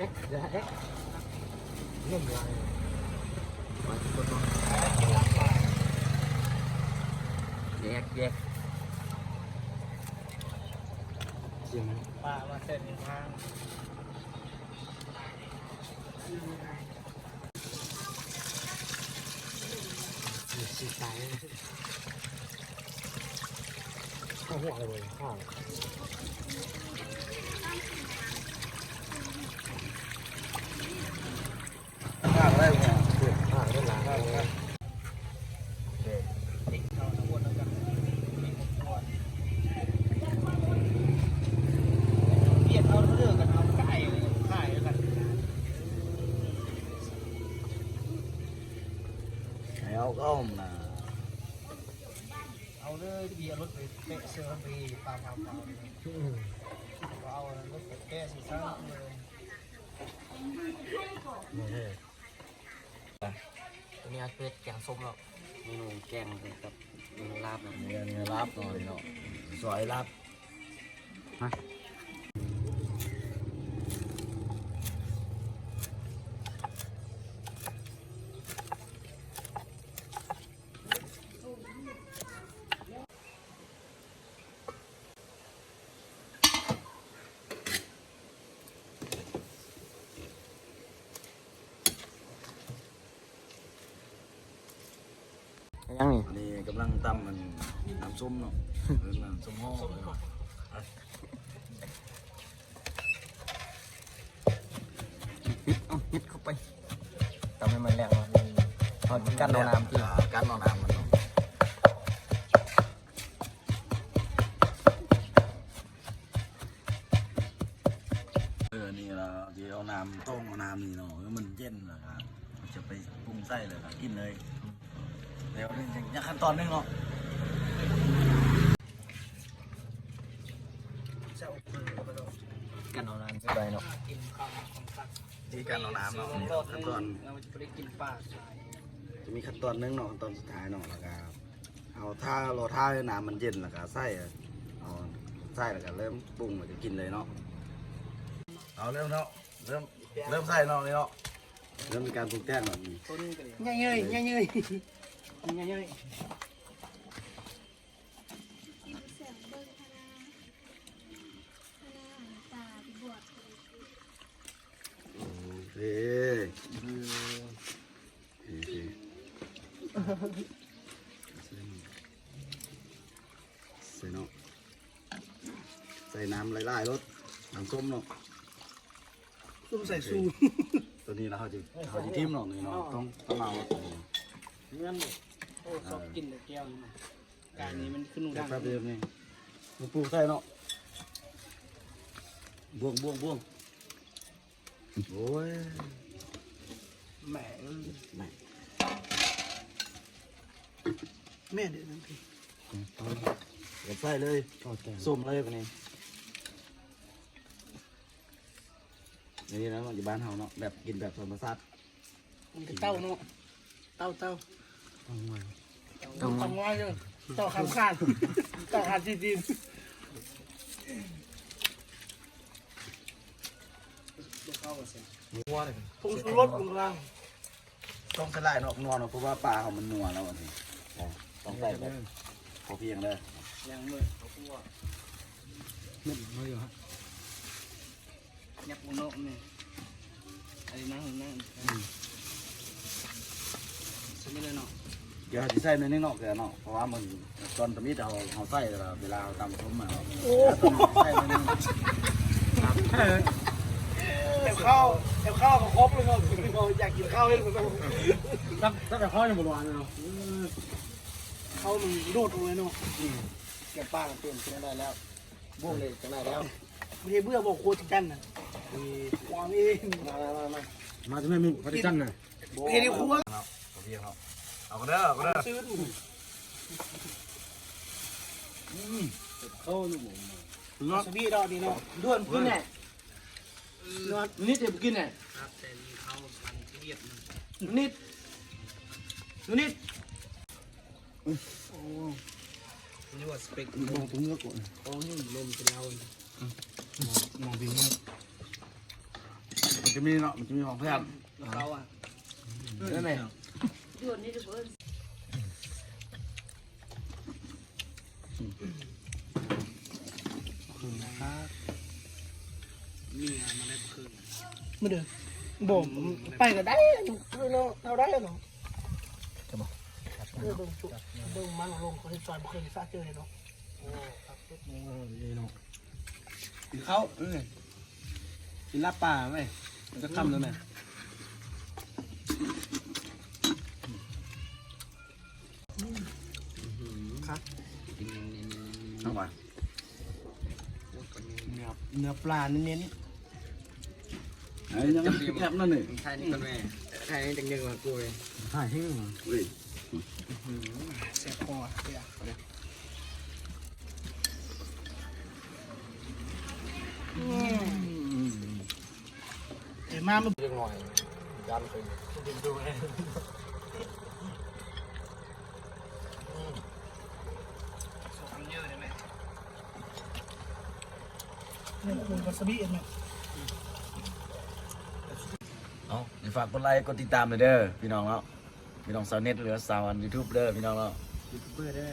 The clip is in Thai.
แยกแยกเสียงป้ามาเส้นทางสีสีสายข้าวหัวอะไรเลยข้าว ข้าวได้ไหม เอาวได้ล้างข้าวครับติ๊กเขาทั้งหมดแล้วกันมีหมดหมดเบียดเอาเรื่องกันเอาไก่เลยขายแล้วกันแล้วก็อมนะเอาเลยเบียร์รถไปเตะเสือไปปาเปล่าเปล่าเอารถไปแก้สีซ้ำเลยเฮ้ย ตัวนี้เป็ดแกงส้มแล้วเมนูแกงกับเมนูลาบนะเงินเงินรับหน่อยเนาะสวยรับ ยังนี่อันนี้กำลังตำมันน้ำส้มเนาะหรือน้ำส้มห่อเลยเนาะปิดเอาปิดเข้าไปทำให้มันแรงมันพอกันเอาน้ำที่อ่ากันเอาน้ำมันเนาะเออนี่เราจะเอาน้ำต้มเอาน้ำนี่เนาะแล้วมันเย็นแล้วครับจะไปปรุงไส้เลยครับกินเลยเดี๋ยวยังขั้นตอนหนึงเนาะจะเอาปืนมาลงกันเอาน้ำที่ใบเนาะกาวของตักที่การเอาน้ำเนาะขั้นตอนจะมีขั้นตอนหนึงเนาะขั้นตอนสุดท้ายเนาะแล้วก็เอาท่าเราท่าให้น้ำมันเย็นแล้วก็ไส้เอาไส้แล้วก็เริ่มปรุงแล้วก็กินเลยเนาะเอาเริ่มเนาะเริ่มเริ่มไส้เนาะนี่เนาะเริ่มมีการปรุงแต่งแบบนี้ต้นกันเลยเงยเงย งยเงยเงยเสียงเบิ้งคณะคณะตาที่บวชโอเคโอเคใส่เนาะใส่น้ำไล่ๆรสน้ำส้มเนาะตุ้มใส่ซูตัวนี้เราเขาจะเขาจะทิมเนาะนี่เนาะต้องต้องเอาตัวนี้ เงื่อนโอ้ชอบกินแต่แก้วนี่นะการนี้มันขึ้นหนูดังแป๊บเดียวนี่ลูกปูใส่เนาะบ่วงบ่วงบ่วงโอ้ยแหมแม่แม่เดี๋ยวนั้นพี่เดี๋ยวใส่เลยข้าวแกงส้มเลยปะนี่นี่นะเราอยู่บ้านเฮาเนาะแบบกินแบบธรรมชาติมันจะเต้าเนาะเต้าเต้า ตองมาต้องง่ายเลยต้าคำขาดต้าขาดจีจีนเข้าเสียวัวเลยผงชูรสลงล่างต้องใส่ลายนาะนัวเนเพราะว่าปลาเขามันนัวแล้วอันนี้ต้องใส่แบบพอเพียงเลยย่างมือเขาพูดว่านี่มาอยู่ฮะยักษ์โนกนี่ไอ้นั่งนั่งใช่ไหมเลยเนาะ เดี๋ยวเราจะใส่ในนี้เนาะเดี๋ยวเนาะเพราะว่ามันตอนตะมิดเราเราใส่เวลาเวลาเราตำส้มมาเราใส่ในนี้เดี๋ยวข้าวเดี๋ยวข้าวก็ครบเลยเนาะอยากกินข้าวเล่นมันต้องตั้งตั้งแต่ข้าวยังบหวานเลยเนาะข้าวมันโดดลงเลยเนาะเก็บป้าเปลี่ยนเป็นอะไรแล้วบุ้งเลยจังไรแล้วไม่ใช่เบื่อบอกโคตรกันนะมีความเองมามามามาจะไม่มีพอดีจันน่ะเฮ้ยครัวพอเพียงเนาะ เอาก็เด้อเอาก็เด้อซื้อเข้าอยู่หมูนอสบีดอกดีเนาะด้วนกินแน่นอนิดเดียวกินเนี่ยครับแต่มีข้าวมันเรียบนิดนิดนี่ว่าสเปกมองตรงเนื้อก่อนของนี่ลมเป็นเรามองดีมากมันจะมีเนาะมันจะมีของแพทย์เขาอะได้ไหมมีมาได้คืนไม่เด้อบ่มไปก็ได้เนาะเราได้เนาะจะบอกเรื่งจุเรื่งมันลงเขาที่ซอยบ่เคยซาเจอเลยเนาะกินข้าวเออกินลาบป่าไหมมันจะค่ำแล้วไหม เอาไปเนื้อเนื้อปลาเน้นไอ้ยังแคบนั่นนี่ใช่นี่คนแม่ใช่นี่จังยังมากูเลยหายหิ้งอุ้ยๆแซ่บคอเสียเดี๋ยวมามันยังหน่อยยันไปดูเอง ทำเยอะเลยไหมเนี่คุณวาซาบิเองไหมเอาอย่าฝากกดไลค์กดติดตามเลยเด้อพี่น้องเนาะพี่น้องสาวเน็ตหรือสาวอันยูทูบเด้อพี่น้องเนาะเบอร์เด้อ